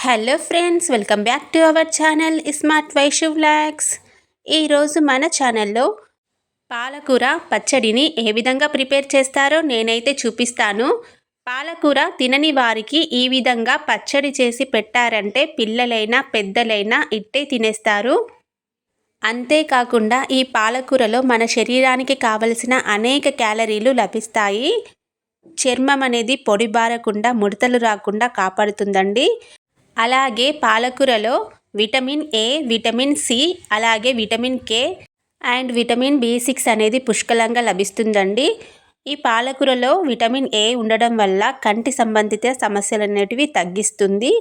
Hello friends welcome back to our channel smart Vaishu vlogs ఈరోజు మన ఛానల్లో పాలకూర పచ్చడిని ఏ విధంగా ప్రిపేర్ చేస్తారో నేనైతే చూపిస్తాను. పాలకూర తినని వారికి ఈ విధంగా పచ్చడి చేసి పెట్టారంటే పిల్లలైనా పెద్దలైనా ఇట్టే తినేస్తారు. అంతేకాకుండా ఈ పాలకూరలో మన శరీరానికి కావలసిన అనేక క్యాలరీలు లభిస్తాయి. చర్మం అనేది పొడిబారకుండా ముడతలు రాకుండా కాపాడుతుందండి. అలాగే పాలకూరలో విటమిన్ ఏ విటమిన్ సి అలాగే vitamin K and vitamin B six అనేది పుష్కలంగా లభిస్తుందండి. ఈ పాలకూరలో విటమిన్ ఏ ఉండడం వల్ల కంటి సంబంధిత సమస్యలు అనేటివి తగ్గిస్తుంది.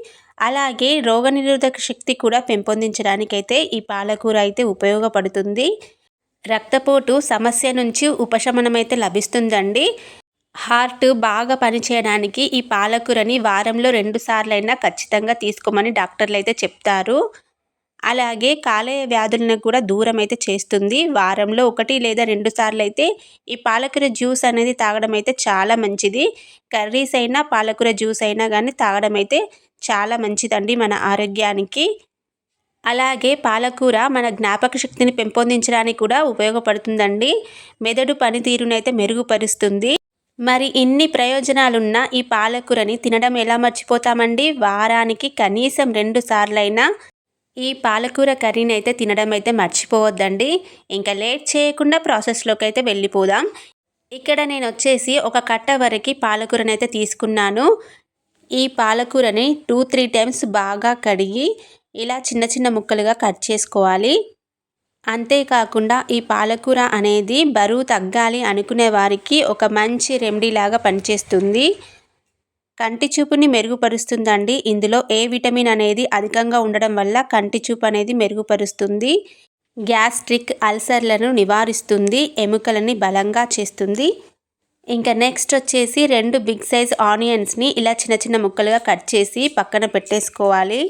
అలాగే రోగనిరోధక శక్తి కూడా పెంపొందించడానికైతే ఈ పాలకూర అయితే ఉపయోగపడుతుంది. రక్తపోటు సమస్య నుంచి ఉపశమనం అయితే లభిస్తుందండి. హార్ట్ బాగా పనిచేయడానికి ఈ పాలకూరని వారంలో రెండు సార్లైనా ఖచ్చితంగా తీసుకోమని డాక్టర్లు అయితే చెప్తారు. అలాగే కాలేయ వ్యాధులను కూడా దూరం అయితే చేస్తుంది. వారంలో ఒకటి లేదా రెండు సార్లు అయితే ఈ పాలకూర జ్యూస్ అనేది తాగడం అయితే చాలా మంచిది. కర్రీస్ అయినా పాలకూర జ్యూస్ అయినా కానీ తాగడం అయితే చాలా మంచిదండి మన ఆరోగ్యానికి. అలాగే పాలకూర మన జ్ఞాపక శక్తిని పెంపొందించడానికి కూడా ఉపయోగపడుతుందండి. మెదడు పనితీరునైతే మెరుగుపరుస్తుంది. మరి ఇన్ని ప్రయోజనాలున్న ఈ పాలకూరని తినడం ఎలా మర్చిపోతామండి? వారానికి కనీసం రెండు సార్లైనా ఈ పాలకూర కర్రీని అయితే తినడం అయితే మర్చిపోవద్దండి. ఇంకా లేట్ చేయకుండా ప్రాసెస్లోకి అయితే వెళ్ళిపోదాం. ఇక్కడ నేను వచ్చేసి ఒక కట్ట వరకు పాలకూరని అయితే తీసుకున్నాను. ఈ పాలకూరని టూ త్రీ టైమ్స్ బాగా కడిగి ఇలా చిన్న చిన్న ముక్కలుగా కట్ చేసుకోవాలి. అంతేకాకుండా ఈ పాలకూర అనేది బరువు తగ్గాలి అనుకునే వారికి ఒక మంచి రెమెడీ లాగా పనిచేస్తుంది. కంటి చూపుని మెరుగుపరుస్తుందండి. ఇందులో ఏ విటమిన్ అనేది అధికంగా ఉండడం వల్ల కంటి చూపు అనేది మెరుగుపరుస్తుంది. గ్యాస్ట్రిక్ అల్సర్లను నివారిస్తుంది. ఎముకలని బలంగా చేస్తుంది. ఇంకా నెక్స్ట్ వచ్చేసి రెండు బిగ్ సైజ్ ఆనియన్స్ని ఇలా చిన్న చిన్న ముక్కలుగా కట్ చేసి పక్కన పెట్టేసుకోవాలి.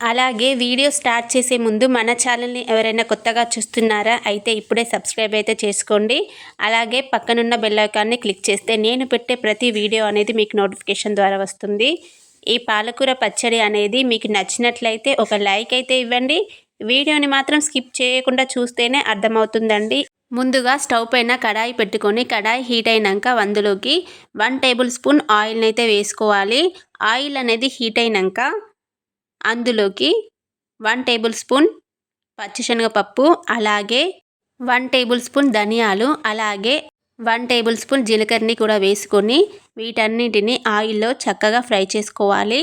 అలాగే వీడియో స్టార్ట్ చేసే ముందు మన ఛానల్ని ఎవరైనా కొత్తగా చూస్తున్నారా అయితే ఇప్పుడే సబ్స్క్రైబ్ అయితే చేసుకోండి. అలాగే పక్కనున్న బెల్ ఐకాన్ని క్లిక్ చేస్తే నేను పెట్టే ప్రతి వీడియో అనేది మీకు నోటిఫికేషన్ ద్వారా వస్తుంది. ఈ పాలకూర పచ్చడి అనేది మీకు నచ్చినట్లయితే ఒక లైక్ అయితే ఇవ్వండి. వీడియోని మాత్రం స్కిప్ చేయకుండా చూస్తేనే అర్థమవుతుందండి. ముందుగా స్టవ్ పైన కడాయి పెట్టుకొని కడాయి హీట్ అయినాక అందులోకి వన్ టేబుల్ స్పూన్ ఆయిల్ని అయితే వేసుకోవాలి. ఆయిల్ అనేది హీట్ అయినాక అందులోకి వన్ టేబుల్ స్పూన్ పచ్చిశనగపప్పు అలాగే వన్ టేబుల్ స్పూన్ ధనియాలు అలాగే వన్ టేబుల్ స్పూన్ జీలకర్రని కూడా వేసుకొని వీటన్నిటిని ఆయిల్లో చక్కగా ఫ్రై చేసుకోవాలి.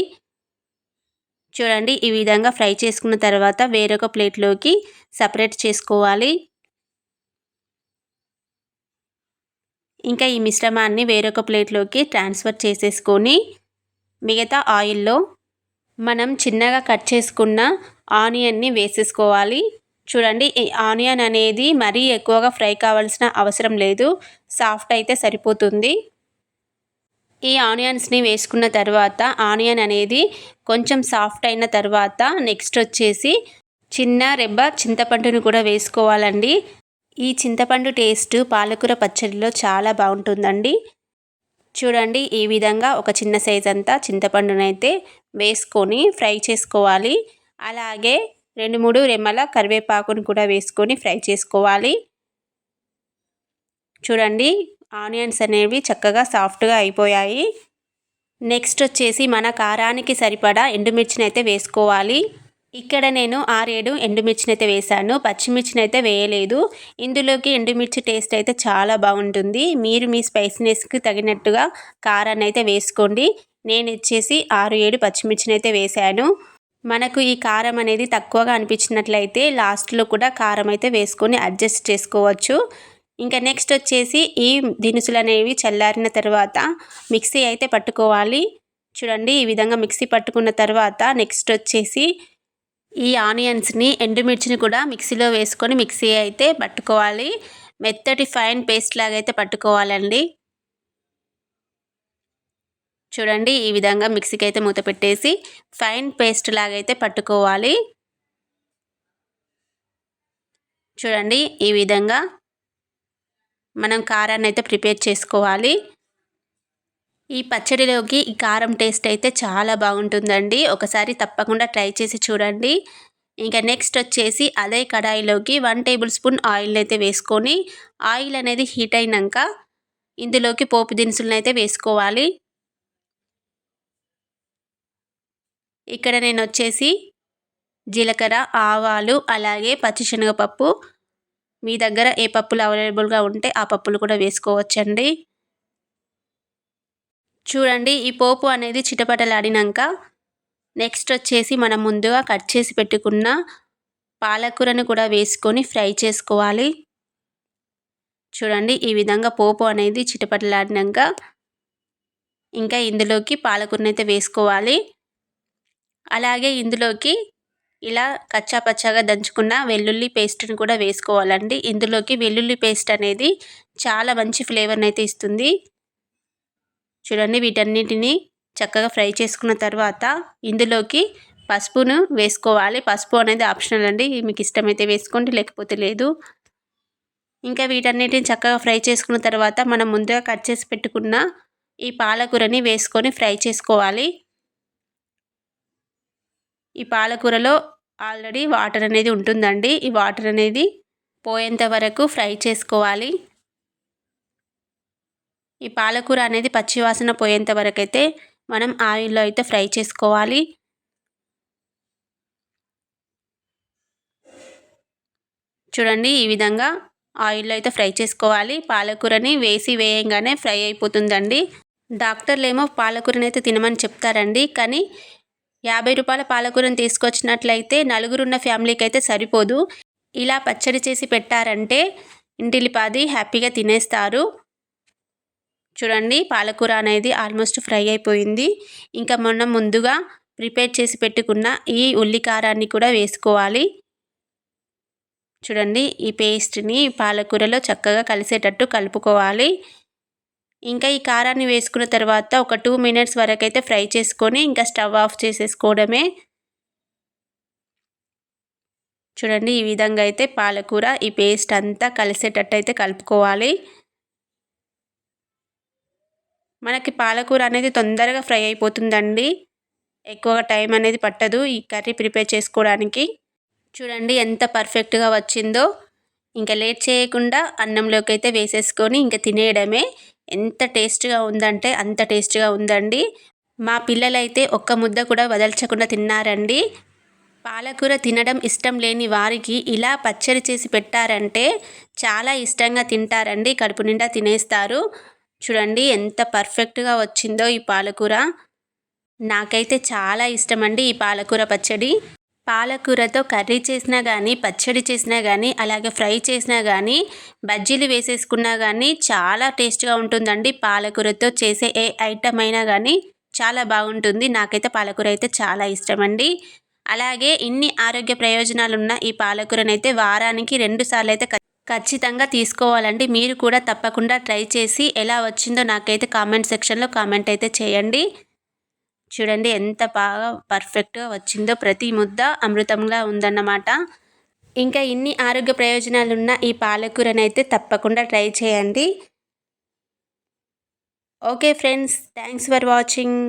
చూడండి ఈ విధంగా ఫ్రై చేసుకున్న తర్వాత వేరొక ప్లేట్లోకి సపరేట్ చేసుకోవాలి. ఇంకా ఈ మిశ్రమాన్ని వేరొక ప్లేట్లోకి ట్రాన్స్ఫర్ చేసేసుకొని మిగతా ఆయిల్లో మనం చిన్నగా కట్ చేసుకున్న ఆనియన్ని వేసేసుకోవాలి. చూడండి ఈ ఆనియన్ అనేది మరీ ఎక్కువగా ఫ్రై కావాల్సిన అవసరం లేదు. సాఫ్ట్ అయితే సరిపోతుంది. ఈ ఆనియన్స్ని వేసుకున్న తర్వాత ఆనియన్ అనేది కొంచెం సాఫ్ట్ అయిన తర్వాత నెక్స్ట్ వచ్చేసి చిన్న రెబ్బ చింతపండును కూడా వేసుకోవాలండి. ఈ చింతపండు టేస్ట్ పాలకూర పచ్చడిలో చాలా బాగుంటుందండి. చూడండి ఈ విధంగా ఒక చిన్న సైజ్ అంతా చింతపండునైతే వేసుకొని ఫ్రై చేసుకోవాలి. అలాగే రెండు మూడు రెమ్మల కరివేపాకును కూడా వేసుకొని ఫ్రై చేసుకోవాలి. చూడండి ఆనియన్స్ అనేవి చక్కగా సాఫ్ట్గా అయిపోయాయి. నెక్స్ట్ వచ్చేసి మన కారానికి సరిపడా ఎండుమిర్చిని అయితే వేసుకోవాలి. ఇక్కడ నేను ఆరేడు ఎండుమిర్చిని అయితే వేశాను పచ్చిమిర్చిని అయితే వేయలేదు. ఇందులోకి ఎండుమిర్చి టేస్ట్ అయితే చాలా బాగుంటుంది. మీరు మీ స్పైసీనెస్కి తగినట్టుగా కారాన్ని అయితే వేసుకోండి. నేను ఇచ్చేసి ఆరు ఏడు పచ్చిమిర్చిని అయితే వేశాను. మనకు ఈ కారం అనేది తక్కువగా అనిపించినట్లయితే లాస్ట్లో కూడా కారం అయితే వేసుకొని అడ్జస్ట్ చేసుకోవచ్చు. ఇంకా నెక్స్ట్ వచ్చేసి ఈ దినుసులు అనేవి చల్లారిన తర్వాత మిక్సీ అయితే పట్టుకోవాలి. చూడండి ఈ విధంగా మిక్సీ పట్టుకున్న తర్వాత నెక్స్ట్ వచ్చేసి ఈ ఆనియన్స్ని ఎండుమిర్చిని కూడా మిక్సీలో వేసుకొని మిక్సీ అయితే పట్టుకోవాలి. మెత్తటి ఫైన్ పేస్ట్ లాగా అయితే పట్టుకోవాలండి. చూడండి ఈ విధంగా మిక్సీకి అయితే మూత పెట్టేసి ఫైన్ పేస్ట్ లాగైతే పట్టుకోవాలి. చూడండి ఈ విధంగా మనం కారాన్ని అయితే ప్రిపేర్ చేసుకోవాలి. ఈ పచ్చడిలోకి ఈ కారం టేస్ట్ అయితే చాలా బాగుంటుందండి. ఒకసారి తప్పకుండా ట్రై చేసి చూడండి. ఇంకా నెక్స్ట్ వచ్చేసి అదే కడాయిలోకి వన్ టేబుల్ స్పూన్ ఆయిల్ అయితే వేసుకొని ఆయిల్ అనేది హీట్ అయినాక ఇందులోకి పోపు దినుసులను అయితే వేసుకోవాలి. ఇక్కడ నేను వచ్చేసి జీలకర్ర ఆవాలు అలాగే పచ్చిశనగపప్పు. మీ దగ్గర ఏ పప్పులు అవైలబుల్గా ఉంటే ఆ పప్పులు కూడా వేసుకోవచ్చండి. చూడండి ఈ పోపు అనేది చిటపటలాడినాక నెక్స్ట్ వచ్చేసి మనం ముందుగా కట్ చేసి పెట్టుకున్న పాలకూరను కూడా వేసుకొని ఫ్రై చేసుకోవాలి. చూడండి ఈ విధంగా పోపు అనేది చిటపటలాడినాక ఇంకా ఇందులోకి పాలకూరను అయితే వేసుకోవాలి. అలాగే ఇందులోకి ఇలా కచ్చా పచ్చాగా దంచుకున్న వెల్లుల్లి పేస్ట్ని కూడా వేసుకోవాలండి. ఇందులోకి వెల్లుల్లి పేస్ట్ అనేది చాలా మంచి ఫ్లేవర్ని అయితే ఇస్తుంది. చూడండి వీటన్నిటిని చక్కగా ఫ్రై చేసుకున్న తర్వాత ఇందులోకి పసుపును వేసుకోవాలి. పసుపు అనేది ఆప్షనల్ అండి. మీకు ఇష్టమైతే వేసుకోండి లేకపోతే లేదు. ఇంకా వీటన్నిటిని చక్కగా ఫ్రై చేసుకున్న తర్వాత మనం ముందుగా కట్ చేసి పెట్టుకున్న ఈ పాలకూరని వేసుకొని ఫ్రై చేసుకోవాలి. ఈ పాలకూరలో ఆల్రెడీ వాటర్ అనేది ఉంటుందండి. ఈ వాటర్ అనేది పోయేంత వరకు ఫ్రై చేసుకోవాలి. ఈ పాలకూర అనేది పచ్చివాసన పోయేంత వరకు అయితే మనం ఆయిల్లో అయితే ఫ్రై చేసుకోవాలి. చూడండి ఈ విధంగా ఆయిల్లో అయితే ఫ్రై చేసుకోవాలి. పాలకూరని వేసి వేయంగానే ఫ్రై అయిపోతుందండి. డాక్టర్లు ఏమో పాలకూరని అయితే తినమని చెప్తారండి. కానీ యాభై రూపాయల పాలకూరని తీసుకొచ్చినట్లయితే నలుగురున్న ఫ్యామిలీకి అయితే సరిపోదు. ఇలా పచ్చడి చేసి పెట్టారంటే ఇంటిలిపాది హ్యాపీగా తినేస్తారు. చూడండి పాలకూర అనేది ఆల్మోస్ట్ ఫ్రై అయిపోయింది. ఇంకా మొన్న ముందుగా ప్రిపేర్ చేసి పెట్టుకున్న ఈ ఉల్లికారాన్ని కూడా వేసుకోవాలి. చూడండి ఈ పేస్ట్ని పాలకూరలో చక్కగా కలిసేటట్టు కలుపుకోవాలి. ఇంకా ఈ కారాన్ని వేసుకున్న తర్వాత ఒక టూ మినిట్స్ వరకు అయితే ఫ్రై చేసుకొని ఇంకా స్టవ్ ఆఫ్ చేసేసుకోవడమే. చూడండి ఈ విధంగా అయితే పాలకూర ఈ పేస్ట్ అంతా కలిసేటట్టు అయితే కలుపుకోవాలి. మనకి పాలకూర అనేది తొందరగా ఫ్రై అయిపోతుందండి. ఎక్కువగా టైం అనేది పట్టదు ఈ కర్రీ ప్రిపేర్ చేసుకోవడానికి. చూడండి ఎంత పర్ఫెక్ట్గా వచ్చిందో. ఇంకా లేట్ చేయకుండా అన్నంలోకి అయితే వేసేసుకొని ఇంకా తినేయడమే. ఎంత టేస్ట్గా ఉందంటే అంత టేస్ట్గా ఉందండి. మా పిల్లలైతే ఒక్క ముద్ద కూడా వదల్చకుండా తిన్నారండి. పాలకూర తినడం ఇష్టం లేని వారికి ఇలా పచ్చడి చేసి పెట్టారంటే చాలా ఇష్టంగా తింటారండి. కడుపు నిండా తినేస్తారు. చూడండి ఎంత పర్ఫెక్ట్గా వచ్చిందో ఈ పాలకూర. నాకైతే చాలా ఇష్టమండి ఈ పాలకూర పచ్చడి. పాలకూరతో కర్రీ చేసినా కానీ పచ్చడి చేసినా కానీ అలాగే ఫ్రై చేసినా కానీ బజ్జీలు వేసేసుకున్నా కానీ చాలా టేస్ట్గా ఉంటుందండి. పాలకూరతో చేసే ఏ ఐటమ్ అయినా కానీ చాలా బాగుంటుంది. నాకైతే పాలకూర అయితే చాలా ఇష్టమండి. అలాగే ఇన్ని ఆరోగ్య ప్రయోజనాలున్న ఈ పాలకూరనైతే వారానికి రెండు సార్లు అయితే ఖచ్చితంగా తీసుకోవాలండి. మీరు కూడా తప్పకుండా ట్రై చేసి ఎలా వచ్చిందో నాకైతే కామెంట్ సెక్షన్లో కామెంట్ అయితే చేయండి. చూడండి ఎంత బాగా పర్ఫెక్ట్గా వచ్చిందో ప్రతి ముద్ద అమృతంగా ఉందన్నమాట. ఇంకా ఇన్ని ఆరోగ్య ప్రయోజనాలు ఉన్న ఈ పాలకూరనైతే తప్పకుండా ట్రై చేయండి. Okay friends thanks for watching.